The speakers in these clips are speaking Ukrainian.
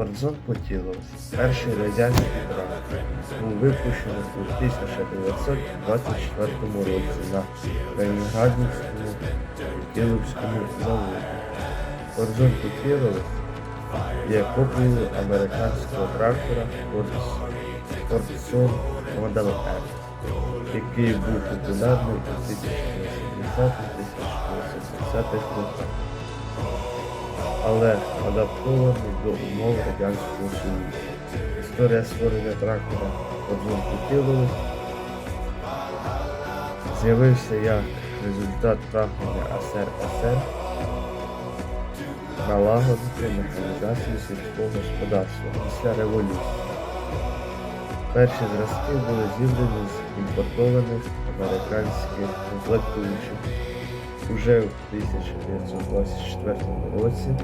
Кордзон Потіловець, перший радянський трактор, був випущений у 1924 році на Калінінградському Потіловському заводі. Кордзон Потіловець є копією американського трактора Кордзон Model R, який був популярний у 1970-1980-х роках але адаптований до умов Радянського Союзу. Історія створення трактора Кобзон Путілович з'явився як результат прагнення СРСР налагодити механізацію сільського господарства після революції. Перші зразки були зібрані з імпортованих американських комплектуючих. Уже в 1924 році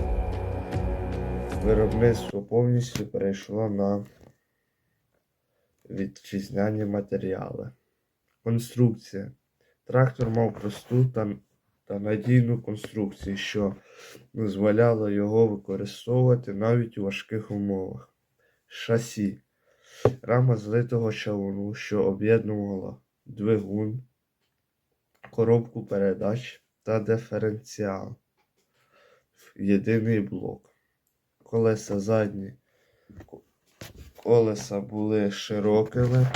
виробництво повністю перейшло на вітчизняні матеріали. Конструкція. Трактор мав просту та, та надійну конструкцію, що дозволяло його використовувати навіть у важких умовах. Шасі. Рама злитого чавуну, що об'єднувала двигун, коробку передач та диференціал в єдиний блок. Колеса задні колеса були широкими,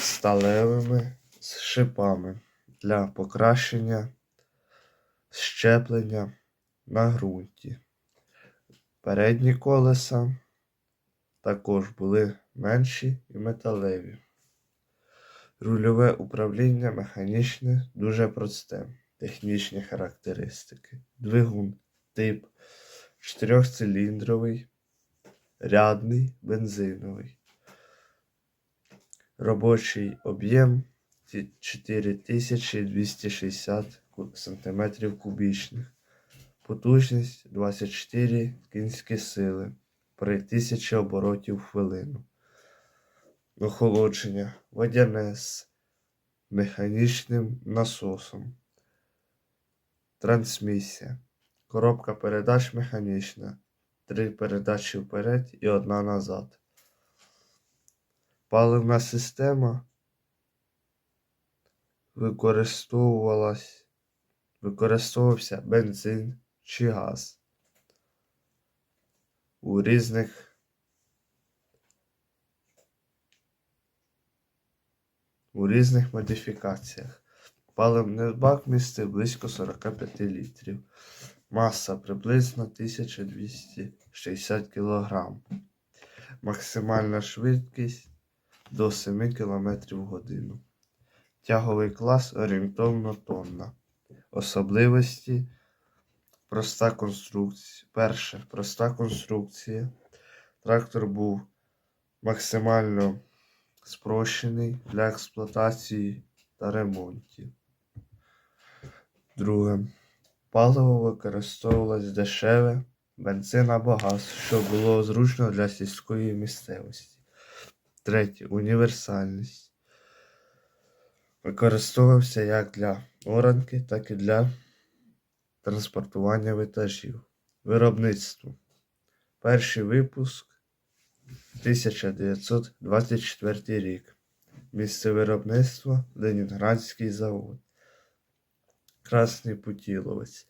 сталевими з шипами для покращення щеплення на ґрунті. Передні колеса також були менші і металеві. Рульове управління механічне дуже просте. Технічні характеристики. Двигун тип чотирьохциліндровий, рядний, бензиновий. Робочий об'єм 4260 см кубічних. Потужність 24 кінські сили при 1000 оборотів в хвилину охолодження водяне з механічним насосом, трансмісія, коробка передач механічна, три передачі вперед і одна назад. Паливна система використовувалась, використовувався бензин чи газ. У різних у різних модифікаціях. Паливний бак містив близько 45 літрів. Маса приблизно 1260 кг. Максимальна швидкість до 7 км в годину. Тяговий клас орієнтовно тонна. Особливості проста конструкція. Перше, проста конструкція. Трактор був максимально спрощений для експлуатації та ремонтів. Друге. Паливо використовувалось дешеве, бензин або газ, що було зручно для сільської місцевості. Третє. Універсальність. Використовувався як для оранки, так і для транспортування вантажів. Виробництво. Перший випуск 1924 рік. Місце виробництва Ленінградський завод. Красний Путіловець.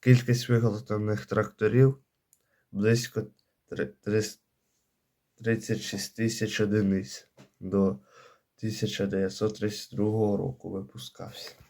Кількість виготовлених тракторів близько 36 тисяч одиниць до 1932 року випускався.